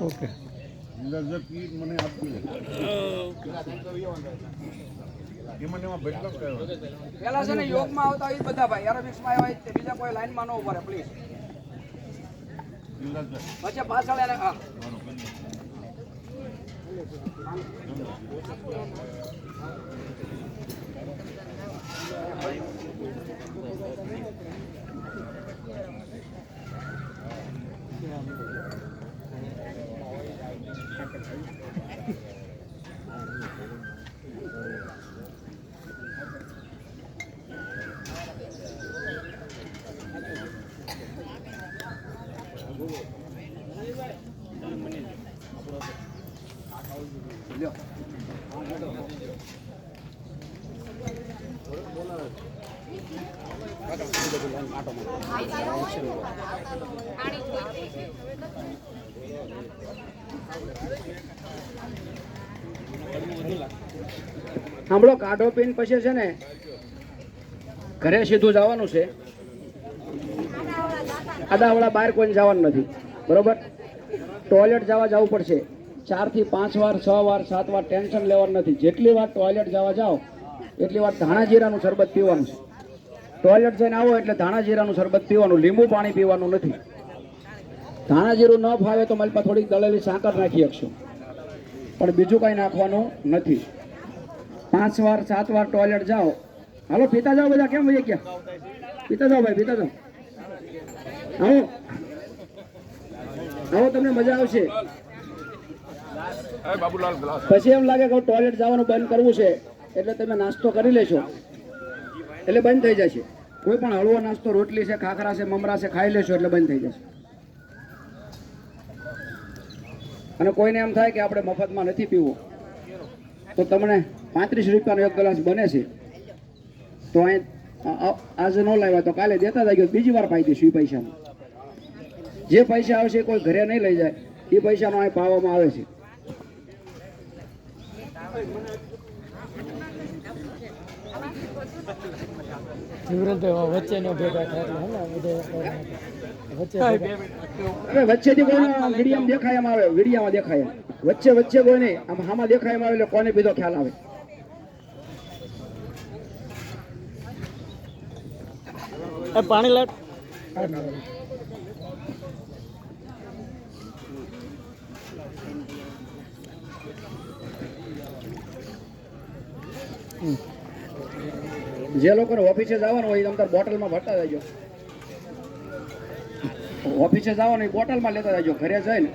Okay. પેલા છે યોગમાં આવતા હોય બધા ભાઈ. એરોબિક્સમાં આવ્યા તે બીજા કોઈ લાઈનમાં ન ઊભા રહે એને હા. લ્યો સાંભળો કાઢો પીન પછી છે ને, ઘરે સીધું જવાનું છે. આદાવડા બહાર કોઈ જવાનું નથી. બરોબર? ટોયલેટ જવા જવું પડશે. ચારથી પાંચ વાર, છ વાર, સાત વાર ટેન્શન લેવાનું નથી. જેટલી વાર ટોયલેટ જવા જાઓ એટલી વાર ધાણા જીરાનું શરબત પીવાનું છે. ટોયલેટ જઈને આવો એટલે ધાણા જીરાનું શરબત પીવાનું લીંબુ પાણી પીવાનું નથી. ધાણા જીરું ન ફાવે તો મારી પાસે થોડીક દળેલી સાકર નાખી શકશો. પણ બીજું કાંઈ નાખવાનું નથી. પાંચ વાર સાત વાર ટોયલેટ જાઓ. હાલો પીતા જાઓ બધા કેમ વહી ગયા? પીતા જાઓ ભાઈ પીતા જાઓ. આવો. આવો તમને મજા આવશે. પછી એમ લાગે કે ટોયલેટ જવાનું બંધ કરવું છે. એટલે તમે નાસ્તો કરી લેશો. એટલે બંધ થઈ જશે. કોઈ પણ હળવો નાસ્તો, રોટલી છે, ખાખરા છે, મમરા છે, ખાઈ લેશો એટલે બંધ થઈ જશે. અને કોઈને એમ થાય કે આપણે મફતમાં નથી પીવું. તો તમને પાંત્રીસ રૂપિયાનો એક ગ્લાસ બને છે. તો અહીં આજે ન લાવ્યા તો કાલે દેતા થઈ ગયો, બીજી વાર પાઈ દઈશું એ પૈસાનો. જે પૈસા આવશે કોઈ ઘરે નહીં લઈ જાય. એ પૈસાનો અહીં પાવામાં આવે છે. જીવરતભાઈ વચ્ચે ભેગા થાય એટલે હે ને બધે વચ્ચે વચ્ચેથી કોઈને વિડીયામાં દેખાય એમ આવે વિડીયામાં દેખાય. વચ્ચે વચ્ચે કોઈ આમ હામાં દેખાય એમ આવે એટલે કોને બીજો ખ્યાલ આવે? એ પાણી લાટ જે લોકોને ઓફિસે જવાનું હોય એ બોટલમાં ભરતા જજો. ઓફિસે જવાનું એ બોટલમાં લેતા જજો, ઘરે જઈને.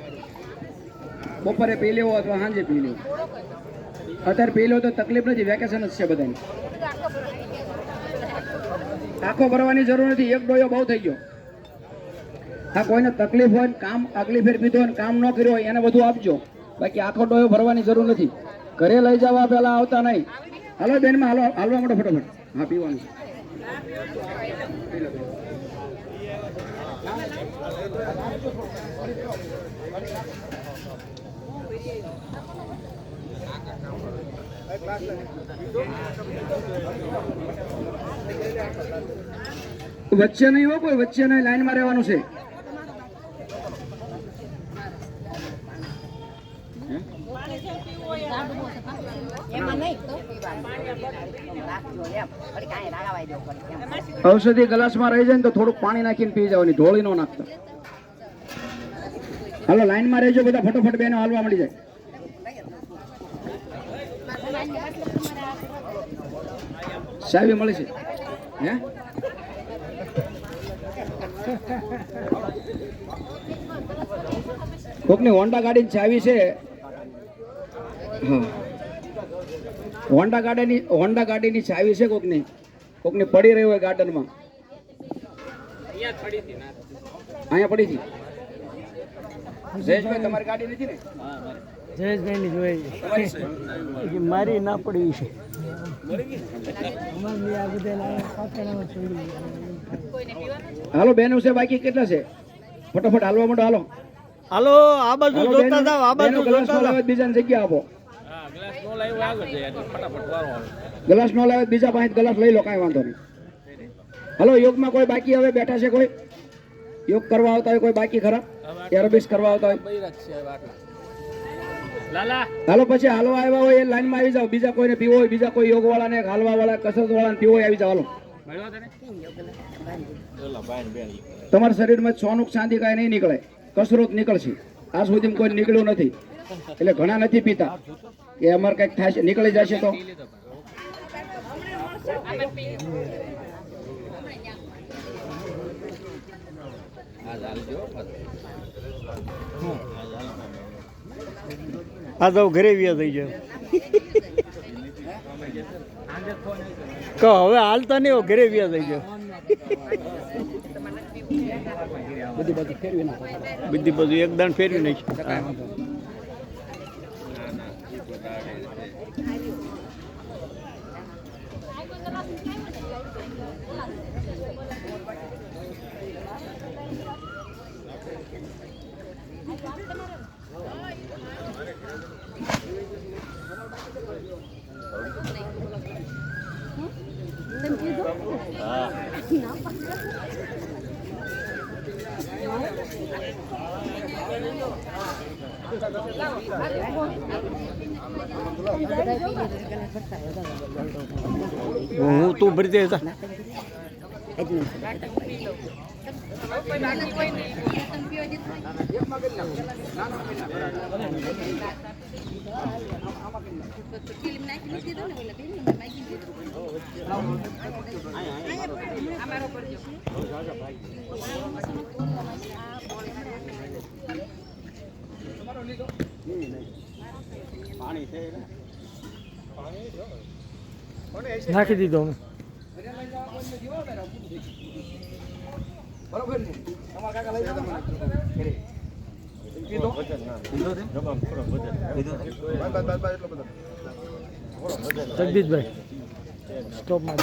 બપોરે પી લેવો અથવા સાંજે પી લેવો. અત્યારે પી લેવો તો તકલીફ નથી વેકેશન જ છે બધાને. આખો ભરવાની જરૂર નથી, એક ડોયો બહુ થઈ ગયો. હા કોઈને તકલીફ હોય કામ આગલી ફેર પીધો હોય કામ ન કર્યું હોય એને બધું આપજો. બાકી આખો ડોયો ભરવાની જરૂર નથી. ઘરે લઈ જવા પેલા આવતા નહીં. હાલો બેનમાં હાલો, હાલવા માટે ફટાફટ. હા, પીવાનું વચ્ચે નહીં હો કોઈ વચ્ચે નહીં લાઈનમાં રહેવાનું છે એમાં નહીં તો પીવાનું રાખજો એમ વળી કાંઈ રાગાવાઈ દેવું પડે એમ ઔષધિ ગ્લાસમાં રહી જાય ને તો થોડુંક પાણી નાખીને પી જવાની ઢોળી નો નાખતા. હાલો, લાઈનમાં રહેજો બધા, ફટોફટ બેનો હાલવા મળી જાય. ચાવી મળી છે? હે? કોકની હોન્ડા ગાડીની ચાવી છે. હા. હોન્ડા ગાડીની હોન્ડા ગાડીની ચાવી છે કોકની? કોકની પડી રહી હોય ગાર્ડનમાં. અહીંયા પડી હતી જયેશભાઈ તમારી ગાડી નથી ને? જયેશભાઈ ની જોઈ મારી ના પડી છે. હાલો બેનો છે બાકી કેટલા છે? ફટાફટ હાલવા માંડો હાલો. હાલો આ બાજુ જોતા જાવ આ બાજુ બેનો ગ્લાસ નો જોતા જાવ બીજાને જગ્યા આપો. ગ્લાસ નો લાવે બીજા પાંચ ગ્લાસ લઈ લો કાંઈ વાંધો નહીં. હાલો યોગમાં કોઈ બાકી હવે બેઠા છે કોઈ? યોગ કરવા આવતા હોય કોઈ બાકી ખરા? એરોબિક્સ કરવા આવતા હોય? હાલો પછી હાલવા આવ્યા હોય એ લાઈનમાં આવી જાઓ. બીજા કોઈને પીવો હોય બીજા કોઈ યોગ વાળાને હાલવા વાળા કસરત વાળાને પીવો હોય આવી જાઓ હાલો. તમારા શરીરમાં સોનું શાંતિ કાંઈ નહીં નીકળે. કસરત નીકળશે. આ સુધી કોઈ નીકળ્યું નથી. એટલે ઘણા નથી પીતા. કે અમારે કંઈક થાય છે નીકળી જશે તો. આ તો ઘરે વ્યા થઈ જાય કહો હવે હાલતા નહીં હો, ઘરે વ્યા થઈ જાય બધી બધી ફેરવી નાખો. બધી બધું એકદમ ફેરવી નાખી. હું તું ભરી દે જા. નાખી દીધો બરોબર ને તમારા કાકા લઈ ઘરે. કીધું? જગદીશભાઈ સ્ટોપમાં